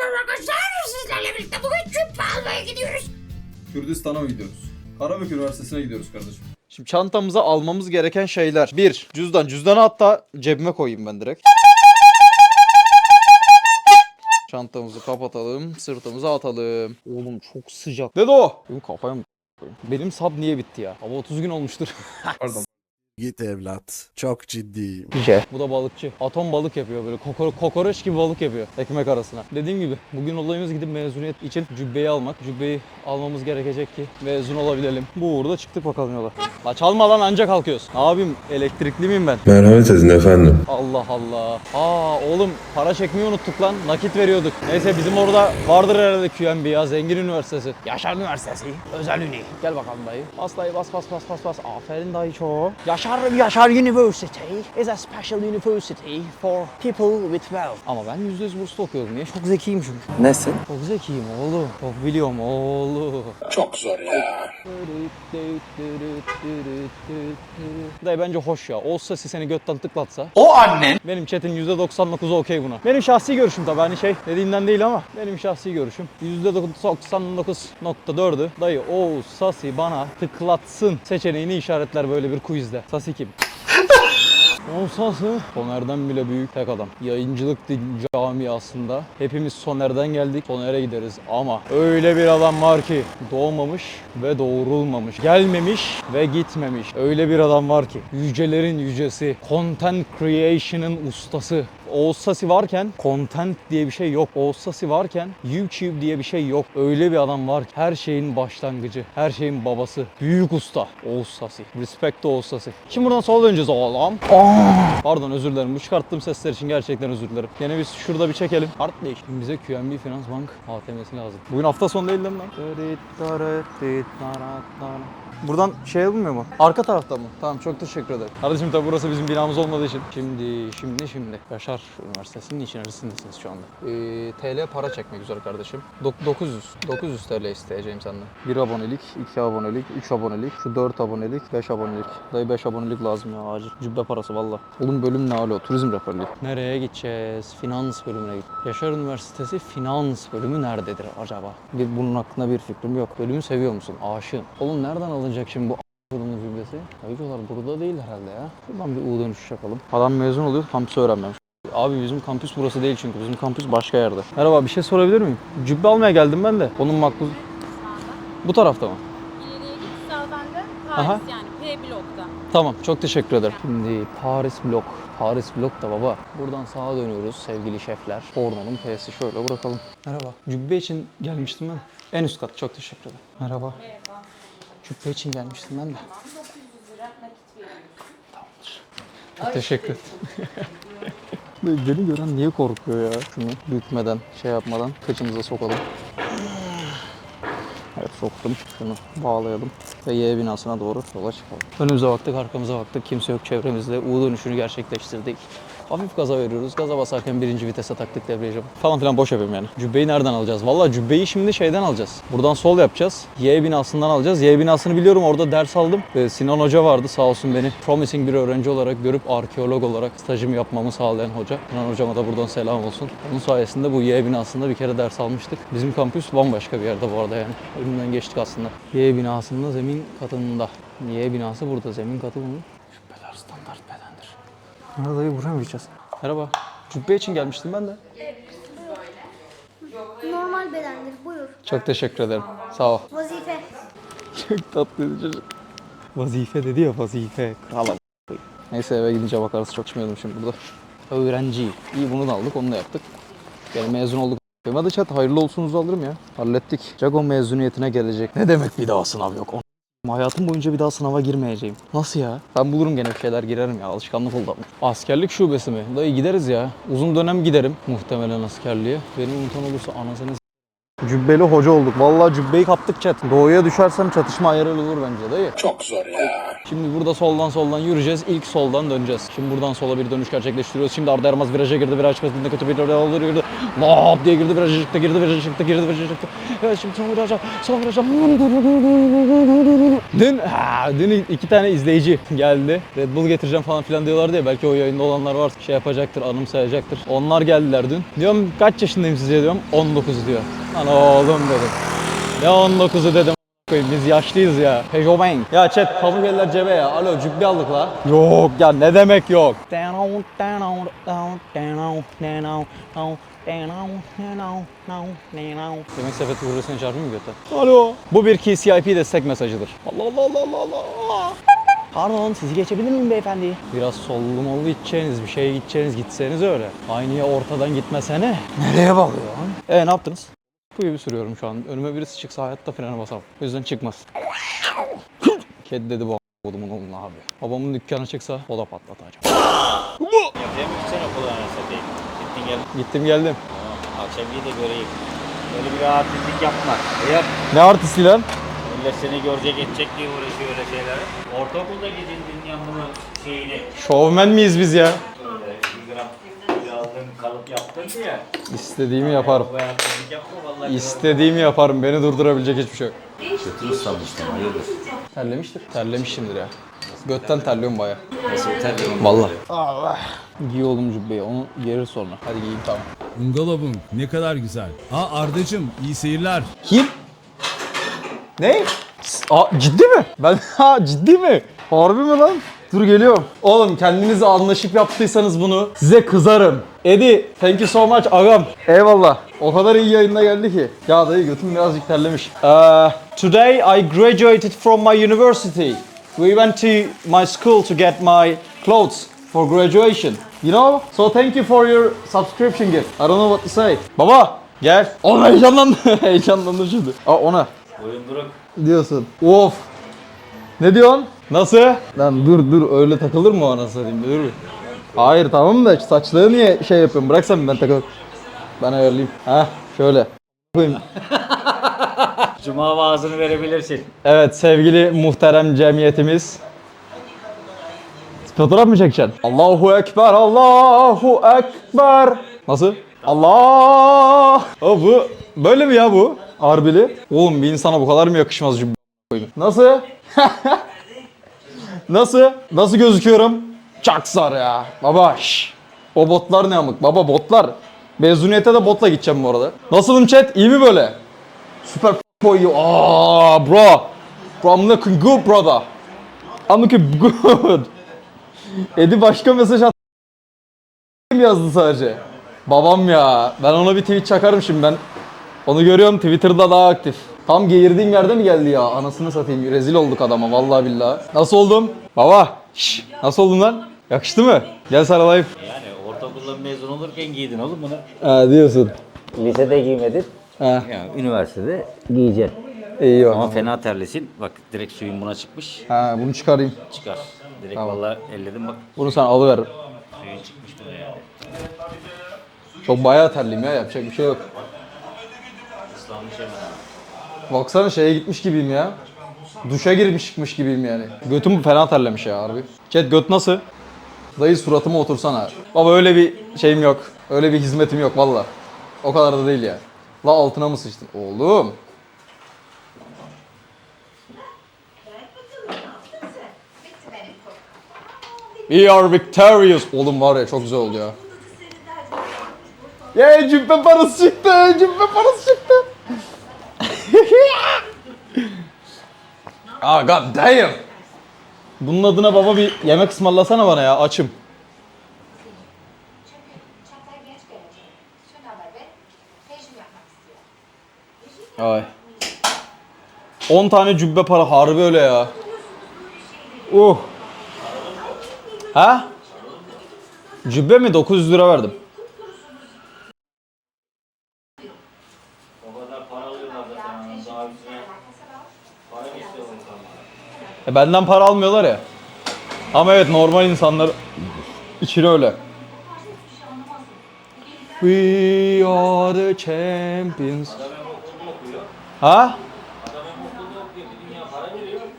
merhaba arkadaşlar. Sizlerle birlikte bugün küp almaya gidiyoruz. Kürdistan'a mı gidiyoruz? Karabük Üniversitesi'ne gidiyoruz kardeşim. Şimdi çantamıza almamız gereken şeyler. Bir, cüzdan. Cüzdanı hatta cebime koyayım ben direkt. Çantamızı kapatalım, sırtımıza atalım. Oğlum çok sıcak. Ne de o? Benim kafaya mı koyayım? Benim sab niye bitti ya? Hava 30 gün olmuştur. Pardon. Git evlat. Çok ciddiyim. Bu da balıkçı. Atom balık yapıyor böyle. Kokor kokoreç gibi balık yapıyor ekmek arasına. Dediğim gibi bugün olayımız gidip mezuniyet için cübbeyi almak. Cübbeyi almamız gerekecek ki mezun olabilelim. Bu uğurda çıktık bakalım yola. La çalma lan anca kalkıyoruz. Abim elektrikli miyim ben? Merhamet edin efendim. Allah Allah. Aa oğlum para çekmeyi unuttuk lan. Nakit veriyorduk. Neyse bizim orada vardır herhalde QNB ya. Zengin Üniversitesi. Yaşar Üniversitesi. Özel üni. Gel bakalım dayı. Bas dayı bas bas bas bas bas. Aferin dayı çoğu. Yaşar Yaşar University is a special university for people with wealth. Ama ben %100 burslu okuyorum. Niye? Çok zekiyim çünkü. Nesin? Çok zekiyim oğlum. Çok biliyorum oğlum. Çok zor ya. Dayı bence hoş ya. Olsa seni götten tıklatsa. O annen. Benim chat'in %99'u okey buna. Benim şahsi görüşüm tabii hani şey dediğinden değil ama benim şahsi görüşüm. %99.4'ü dayı o Sasi bana tıklatsın seçeneğini işaretler böyle bir quizde. Sasi kim? O Sasi Soner'den bile büyük tek adam. Yayıncılık camiasında hepimiz Soner'den geldik. Soner'e gideriz ama öyle bir adam var ki doğmamış ve doğurulmamış. Gelmemiş ve gitmemiş. Öyle bir adam var ki yücelerin yücesi, content creation'ın ustası. Oğuz Sasi varken content diye bir şey yok. Oğuz Sasi varken YouTube diye bir şey yok. Öyle bir adam var ki her şeyin başlangıcı, her şeyin babası. Büyük usta Oğuz Sasi. Respect Oğuz Sasi. Şimdi buradan sola döneceğiz oğlum. Pardon özür dilerim. Bu çıkarttığım sesler için gerçekten özür dilerim. Yine biz şurada bir çekelim. Art değiş. Bize QNB Finans Bank ATM'si lazım. Bugün hafta sonu değil lan? Buradan şey yapılmıyor mu? Arka tarafta mı? Tamam çok teşekkür ederim. Kardeşim tabi burası bizim binamız olmadığı için. Şimdi, şimdi, şimdi. Yaşar Üniversitesi'nin içerisindesiniz şu anda. Ee, TL para çekmek üzere kardeşim. Dok- 900. 900 TL isteyeceğim senden. 1 abonelik, 2 abonelik, 3 abonelik, şu 4 abonelik, 5 abonelik. Dayı 5 abonelik lazım ya acil. Cübbe parası valla. Oğlum bölüm ne alo? Turizm rehberliği. Nereye gideceğiz? Finans bölümüne git. Yaşar Üniversitesi finans bölümü nerededir acaba? Bir, bunun hakkında bir fikrim yok. Bölümü seviyor musun? Aşığım. Oğlum nereden alınacak şimdi bu Bölümün cümlesi. Hocalar burada değil herhalde ya. Şuradan bir U dönüş yapalım. Adam mezun oluyor, kampüsü öğrenmemiş. Abi bizim kampüs burası değil çünkü. Bizim kampüs başka yerde. Merhaba bir şey sorabilir miyim? Cübbe almaya geldim ben de. Onun makbuz... Bu tarafta mı? İleriye git sağdan da Aha. Paris yani P blokta. Tamam çok teşekkür ederim. Şimdi Paris Blok. Paris Blok da baba. Buradan sağa dönüyoruz sevgili şefler. Pornonun P'si şöyle bırakalım. Merhaba. Cübbe için gelmiştim ben. En üst kat çok teşekkür ederim. Merhaba. Cübbe için gelmiştim ben de. Tamamdır. Çok teşekkür ederim. Beni gören niye korkuyor ya? Şunu bükmeden, şey yapmadan kıçımıza sokalım. Evet soktum. Şunu bağlayalım. Ve Y binasına doğru yola çıkalım. Önümüze baktık, arkamıza baktık. Kimse yok çevremizde. U dönüşünü gerçekleştirdik. Hafif gaza veriyoruz. Gaza basarken birinci vitese taktık debriyajı. Falan filan boş yapayım yani. Cübbeyi nereden alacağız? Valla cübbeyi şimdi şeyden alacağız. Buradan sol yapacağız. Y binasından alacağız. Y binasını biliyorum orada ders aldım. Ee, Sinan Hoca vardı sağ olsun beni promising bir öğrenci olarak görüp arkeolog olarak stajımı yapmamı sağlayan hoca. Sinan Hocama da buradan selam olsun. Onun sayesinde bu Y binasında bir kere ders almıştık. Bizim kampüs bambaşka bir yerde bu arada yani. Önünden geçtik aslında. Y binasında zemin katında. Y binası burada zemin katı bunun. Mı gideceğiz? Merhaba. Cübbe için gelmiştim ben de. Normal bedendir. Buyur. Çok teşekkür ederim. Sağ ol. Vazife. Çok tatlıydı çocuk. Vazife dedi ya vazife. Krala Neyse eve gidince bakarız. Çok içmiyordum şimdi burada. Öğrenci. İyi bunu da aldık onu da yaptık. Yani mezun olduk. Benim adı chat hayırlı olsunuzu alırım ya. Hallettik. Jago mezuniyetine gelecek. Ne demek bir daha sınav yok? Hayatım boyunca bir daha sınava girmeyeceğim. Nasıl ya? Ben bulurum gene bir şeyler girerim ya. Alışkanlık oldu ama. Askerlik şubesi mi? Dayı gideriz ya. Uzun dönem giderim muhtemelen askerliğe. Beni unutan olursa anasını Cübbeli hoca olduk. Vallahi cübbeyi kaptık chat. Doğuya düşersem çatışma ayarı olur bence dayı. Çok zor ya. Şimdi burada soldan soldan yürüyeceğiz. İlk soldan döneceğiz. Şimdi buradan sola bir dönüş gerçekleştiriyoruz. Şimdi Arda Ermaz viraja girdi. Viraj kısmında kötü bir yol olur yürüdü. Lap diye girdi. Viraja çıktı. Girdi. Viraja çıktı. Girdi. Viraja çıktı. Evet şimdi son viraja. Son viraja. Dün, ha, dün iki tane izleyici geldi. Red Bull getireceğim falan filan diyorlar diye. Belki o yayında olanlar var. Şey yapacaktır, anımsayacaktır. Onlar geldiler dün. Diyorum kaç yaşındayım size diyorum. 19 diyor. Lan oğlum dedim. Ne 19'u dedim. Biz yaşlıyız ya. Peugeot Bang. Ya chat pamuk eller cebe ya. Alo cübbe aldık la. Yok ya ne demek yok. Demek sepet vurursun çarpı mı götü? Alo. Bu bir KCIP destek mesajıdır. Allah Allah Allah Allah Allah. Pardon sizi geçebilir miyim beyefendi? Biraz sollu mollu gideceğiniz, bir şeye gideceğiniz gitseniz öyle. Aynıya ortadan gitmesene. Nereye bakıyorsun? E ne yaptınız? Bu gibi sürüyorum şu an. Önüme birisi çıksa hayatta frene basamam. O yüzden çıkmaz. Kedi dedi bu kodumun oğlunu abi. Babamın dükkanı çıksa o da patlatacak. Demek sen okula satayım. Gittin gel. Gittim geldim. Akşam iyi de göreyim. Böyle bir rahatsızlık yapma. Yap. Ne artisti lan? Millet seni görecek edecek diye uğraşıyor öyle şeyler. Ortaokulda gidindin yanımı şeyini. Şovmen miyiz biz ya? Böyle bir gram aldın kalıp yaptın diye. İstediğimi yaparım. Bu rahatsızlık yapma vallahi. İstediğimi yaparım. Beni durdurabilecek hiçbir şey yok. Kötü ıslanmıştım hayırdır. Terlemiştir. Terlemişimdir ya. Götten terliyorum baya. Nasıl terliyorum? Vallahi. Allah. Giy oğlum cübbeyi. Onu gerir sonra. Hadi giyeyim tamam. Bungalovun ne kadar güzel. Aa Ardacım iyi seyirler. Kim? Ne? Aa, ciddi mi? Ben ha ciddi mi? Harbi mi lan? Dur geliyorum. Oğlum kendinize anlaşıp yaptıysanız bunu size kızarım. Eddie, thank you so much agam. Eyvallah. O kadar iyi yayında geldi ki. Ya dayı götüm birazcık terlemiş. Uh, today I graduated from my university. We went to my school to get my clothes for graduation. You know? So thank you for your subscription gift. I don't know what to say. Baba gel. Oğlum heyecanlandı. heyecanlandı şimdi. Aa ona Boyunduruk. diyorsun. Of. Ne diyorsun? Nasıl? Lan dur dur öyle takılır mı o anasını satayım dur bir. Hayır tamam da saçlığı niye şey yapıyorum bırak sen ben takıl. Ben ayarlayayım. Ha şöyle. Koyayım. Cuma vaazını verebilirsin. Evet sevgili muhterem cemiyetimiz. Fotoğraf mı çekeceksin? Allahu Ekber, Allahu Ekber. Nasıl? Allah. O bu böyle mi ya bu? Harbili. Oğlum bir insana bu kadar mı yakışmaz cübbe? Nasıl? Nasıl? Nasıl gözüküyorum? Çok zar ya. Baba şş. O botlar ne amık? Baba botlar. Mezuniyete de botla gideceğim bu arada. Nasılım chat? İyi mi böyle? Super boy you. Aa bro. Bro I'm looking good brother. I'm looking good. Edi başka mesaj at yazdı sadece. Babam ya. Ben ona bir tweet çakarım şimdi ben. Onu görüyorum Twitter'da daha aktif. Tam geğirdiğim yerde mi geldi ya? Anasını satayım. Rezil olduk adama vallahi billahi. Nasıl oldum? Baba. Şş, nasıl oldun lan? Yakıştı mı? Gel sarılayım. Yani ortaokuldan mezun olurken giydin oğlum bunu. Ha diyorsun. Lisede giymedin. Ha. Yani üniversitede giyeceksin. İyi o. Ama fena terlesin. Bak direkt suyun buna çıkmış. Ha bunu çıkarayım. Çıkar. Direkt Tamam. vallahi elledim bak Bunu sen alıver. suyun çıkmış buna yani. Çok bayağı terliyim ya yapacak bir şey yok. Islanmış hemen. Baksana şeye gitmiş gibiyim ya. Duşa girmiş çıkmış gibiyim yani. Götüm fena terlemiş ya harbi. Chat göt nasıl? Dayı suratıma otursana. Baba öyle bir şeyim yok. Öyle bir hizmetim yok valla. O kadar da değil ya. La altına mı sıçtın? Oğlum. We are victorious. Oğlum var ya çok güzel oldu ya. Ye cübbe parası çıktı. Cübbe parası çıktı. Ah god damn. Bunun adına baba bir yemek ısmarlasana bana ya açım. Ay. 10 tane cübbe para harbi öyle ya. Uh. Ha? Cübbe mi? 900 lira verdim. O kadar para alıyorlar zaten. Daha üstüne para mı istiyorlar insanlar? E benden para almıyorlar ya. Ama evet normal insanlar için öyle. We are the champions. Ha?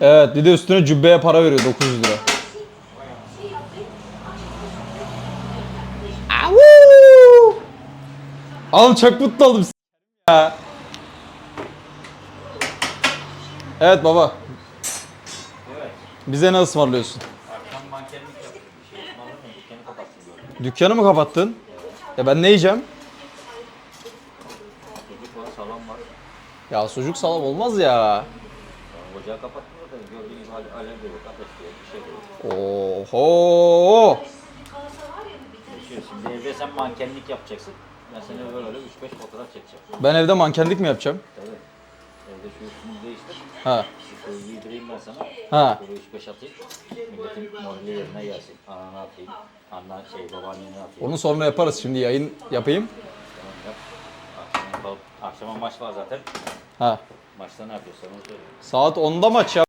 Evet bir de üstüne cübbeye para veriyor 900 lira. Oğlum çok mutlu oldum ya. Evet baba. Bize ne ısmarlıyorsun? Mankenlik. Dükkanı mı kapattın? Ya ben ne yiyeceğim? Çocuk var, salon var. Ya sucuk salam olmaz ya. Yani Ocağı kapatmıyor da gördüğünüz gibi alev de yok, ateş de yok, bir şey de yok. Oho! Şimdi evde sen mankenlik yapacaksın. Ben seni böyle öyle 3-5 fotoğraf çekeceğim. Ben evde mankenlik mi yapacağım? Tabii. Evde şu üstünü değiştir. Ha. Koyu giydireyim ben sana. Ha. Böyle 3-5 atayım. Milletin modeli yerine gelsin. Ananı atayım. Anne şey babaanneni atayım. Onu sonra yaparız. Şimdi yayın yapayım. Tamam yap. Akşama, yapalım. Akşama maç var zaten. Ha. Maçta ne onu söyle. Saat 10'da maç ya.